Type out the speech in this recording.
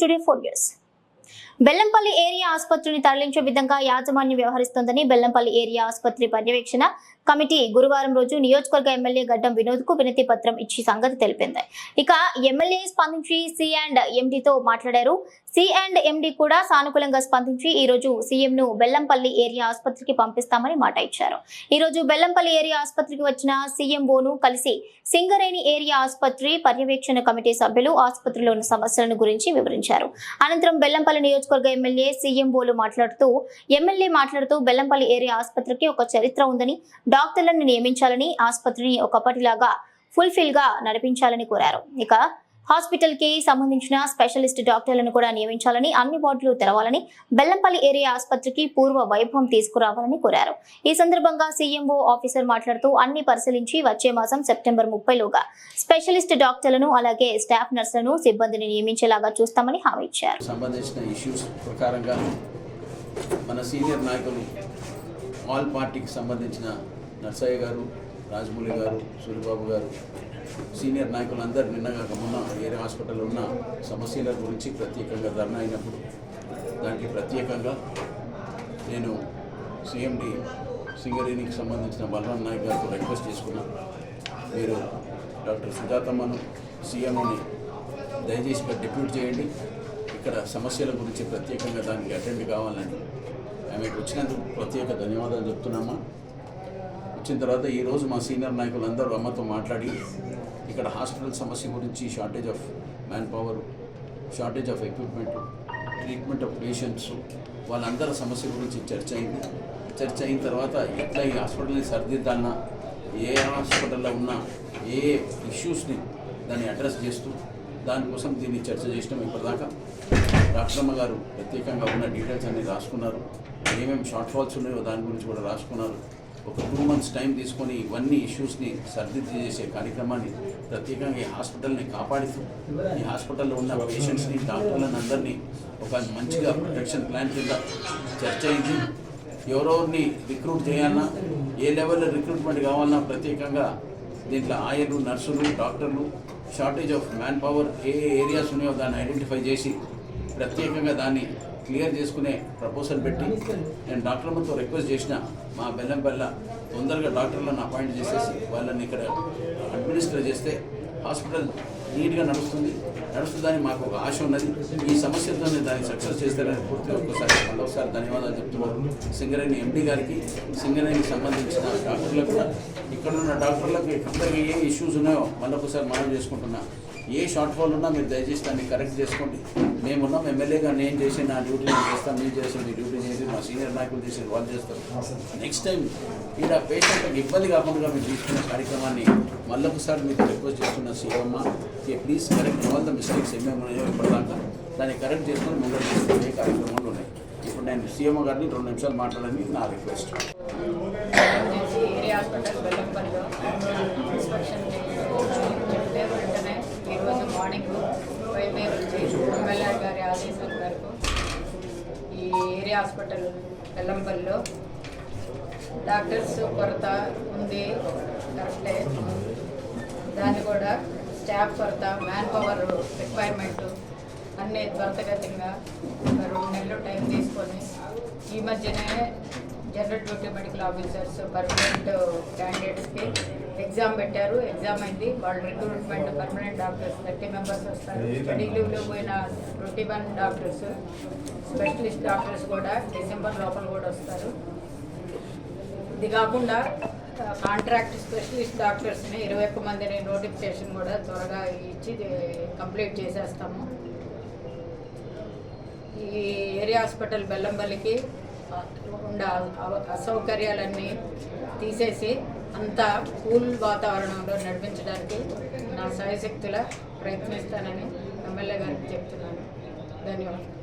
today 4 years. Bellampalli area ఆసుపత్రిని తరలించే విధంగా యాజమాన్యం వ్యవహరిస్తోందని బెల్లంపల్లి ఏరియా ఆసుపత్రి పర్యవేక్షణ కమిటీ గురువారం రోజు నియోజకవర్గ ఎమ్మెల్యే గడ్డం వినోద్కు వినతి పత్రం ఇచ్చి సంగతి తెలిపింది. ఇక ఎమ్మెల్యే స్పందించి సి అండ్ ఎండితో మాట్లాడారు. సి అండ్ ఎండి కూడా సానుకూలంగా స్పందించి ఈ రోజు సీఎం ను బెల్లంపల్లి ఏరియా ఆసుపత్రికి పంపిస్తామని మాట ఇచ్చారు. ఈ రోజు బెల్లంపల్లి ఏరియా ఆసుపత్రికి వచ్చిన సీఎంఓను కలిసి సింగరేణి ఏరియా ఆసుపత్రి పర్యవేక్షణ కమిటీ సభ్యులు ఆసుపత్రిలోని సమస్యలను గురించి వివరించారు. అనంతరం బెల్లంపల్లి నియోజక నియోజకవర్గ ఎమ్మెల్యే సీఎంఓలు మాట్లాడుతూ ఎమ్మెల్యే మాట్లాడుతూ బెల్లంపల్లి ఏరియా ఆసుపత్రికి ఒక చరిత్ర ఉందని డాక్టర్లను నియమించాలని ఆసుపత్రిని ఒకప్పటిలాగా ఫుల్ఫిల్గా నడిపించాలని కోరారు. ఇక హాస్పిటల్కి సంబంధించిన స్పెషలిస్ట్ డాక్టర్లను కూడా నియమించాలని అన్ని వార్డులు తెరవాలని బెల్లంపల్లి ఏరియా ఆసుపత్రికి పూర్వ వైభవం తీసుకురావాలని కోరారు. ఈ సందర్భంగా సీఎంఓ ఆఫీసర్ మాట్లాడుతూ అన్ని పరిశీలించి వచ్చే మాసం సెప్టెంబర్ ముప్పైలోగా స్పెషలిస్ట్ డాక్టర్లను అలాగే స్టాఫ్ నర్సులను సిబ్బందిని నియమించేలాగా చూస్తామని హామీ ఇచ్చారు. సంబంధించిన ఇష్యూస్ ప్రకారంగా మన సీనియర్ నాయకులు ఆల్ పార్టీకి సంబంధించిన నర్సయ్య గారు రాజమౌళి గారు సూర్యబాబు గారు సీనియర్ నాయకులందరూ నిన్నగా మొన్న వేరే హాస్పిటల్లో ఉన్న సమస్యల గురించి ప్రత్యేకంగా ధర్నా అయినప్పుడు దానికి ప్రత్యేకంగా నేను సీఎండి సింగరేణికి సంబంధించిన బలరాం నాయక్ గారితో రిక్వెస్ట్ చేసుకున్నా. మీరు డాక్టర్ సుజాతమ్మను సీఎంని దయచేసి డిప్యూట్ చేయండి. ఇక్కడ సమస్యల గురించి ప్రత్యేకంగా దానికి అటెండ్ కావాలని. ఆమెకు వచ్చినందుకు ప్రత్యేక ధన్యవాదాలు చెప్తున్నామా? వచ్చిన తర్వాత ఈరోజు మా సీనియర్ నాయకులందరూ అమ్మతో మాట్లాడి ఇక్కడ హాస్పిటల్ సమస్య గురించి shortage of man power shortage of equipment treatment of patients వాళ్ళందరి సమస్య గురించి చర్చ అయింది. చర్చ అయిన తర్వాత ఎట్లా ఈ హాస్పిటల్ని సరిదిద్దాలన్నా ఏ హాస్పిటల్లో ఉన్న ఏ ఇష్యూస్ని దాన్ని అడ్రస్ చేస్తూ దానికోసం దీన్ని చర్చ చేసినాం ఇప్పటిదాకా. డాక్టర్ అమ్మగారు ప్రత్యేకంగా ఉన్న డీటెయిల్స్ అన్ని రాసుకున్నారు. ఏమేమి షార్ట్ ఫాల్స్ ఉన్నాయో దాని గురించి కూడా రాసుకున్నారు. ఒక టూ మంత్స్ టైం తీసుకొని ఇవన్నీ ఇష్యూస్ని సర్దిద్ది చేసే కార్యక్రమాన్ని ప్రత్యేకంగా ఈ హాస్పిటల్ని కాపాడుతూ ఈ హాస్పిటల్లో ఉన్న పేషెంట్స్ని డాక్టర్లను అందరినీ ఒక మంచిగా ప్రొటెక్షన్ ప్లాన్ కింద చర్చ అయింది. ఎవరెవరిని రిక్రూట్ చేయాలన్నా ఏ లెవెల్లో రిక్రూట్మెంట్ కావాలన్నా ప్రత్యేకంగా దీంట్లో ఆయర్లు నర్సులు డాక్టర్లు షార్టేజ్ ఆఫ్ మ్యాన్ పవర్ ఏ ఏ ఏరియాస్ ఉన్నాయో దాన్ని ఐడెంటిఫై చేసి ప్రత్యేకంగా దాన్ని క్లియర్ చేసుకునే ప్రపోజల్ పెట్టి నేను డాక్టర్లతో రిక్వెస్ట్ చేసిన మా బెల్లం బెల్ల తొందరగా డాక్టర్లను అపాయింట్ చేసేసి వాళ్ళని ఇక్కడ అడ్మినిస్టర్ చేస్తే హాస్పిటల్ నీట్గా నడుస్తుంది. నడుస్తుందని మాకు ఒక ఆశ ఉన్నది. ఈ సమస్యతో దాన్ని సక్సెస్ చేస్తారని పూర్తిగా ఒక్కసారి మళ్ళొకసారి ధన్యవాదాలు చెప్తున్నాను. సింగరేణి ఎండి గారికి సింగరేణికి సంబంధించిన డాక్టర్లకు కూడా. ఇక్కడ ఉన్న డాక్టర్లకు అందరికీ ఏ ఇష్యూస్ ఉన్నాయో మళ్ళొకసారి మనం చేసుకుంటున్నా. ఏ షార్ట్ ఫాల్ ఉన్నా మీరు దయచేసి దాన్ని కరెక్ట్ చేసుకోండి. మేమున్నాం ఎమ్మెల్యేగా నేను చేసి నా డ్యూటీ నేను చేస్తాను మీరు చేసే మీ డ్యూటీ చేసి మా సీనియర్ నాయకులు చేసి వాళ్ళు చేస్తారు. నెక్స్ట్ టైం ఇలా పేషెంట్కి ఇబ్బంది కాకుండా మీరు తీసుకున్న కార్యక్రమాన్ని మళ్ళొకసారి మీకు రిక్వెస్ట్ చేస్తున్న CM please correct all the mistakes ఏమేమి ఉన్నాయో ఇప్పటిదాకా దాన్ని కరెక్ట్ చేసుకొని ముందు తీసుకునే కార్యక్రమాలు ఉన్నాయి? ఇప్పుడు నేను సీఎం గారిని రెండు నిమిషాలు మాట్లాడని నా రిక్వెస్ట్ ఈరోజు మార్నింగ్ ఎమ్మెల్యే గారి ఆదేశాల మేరకు ఈ ఏరియా హాస్పిటల్ బెల్లంపల్లిలో డాక్టర్స్ కొరత ఉంది కరెక్టే దాన్ని కూడా స్టాఫ్ కొరత మ్యాన్ పవర్ రిక్వైర్మెంట్ అన్నీ త్వరితగతంగా రెండు నెలలు టైం తీసుకొని ఈ మధ్యనే general duty medical officers permanent క్యాండిడేట్స్కి ఎగ్జామ్ పెట్టారు. ఎగ్జామ్ అయింది. వాళ్ళు recruitment permanent doctors thirty members వస్తారు. స్టడీ లీవ్లో పోయిన twenty one doctors specialist doctors కూడా డిసెంబర్ లోపల కూడా వస్తారు. ఇది కాకుండా కాంట్రాక్ట్ స్పెషలిస్ట్ డాక్టర్స్ని ఇరవై ఒక్క మందిని నోటిఫికేషన్ కూడా త్వరగా ఇచ్చి కంప్లీట్ చేసేస్తాము. ఈ ఏరియా హాస్పిటల్ బెల్లంపల్లికి ఉండే అసౌకర్యాలన్నీ తీసేసి అంతా కూల్ వాతావరణంలో నడిపించడానికి నా సాయశక్తుల ప్రయత్నిస్తానని ఎమ్మెల్యే గారికి చెప్తున్నాను. ధన్యవాదాలు.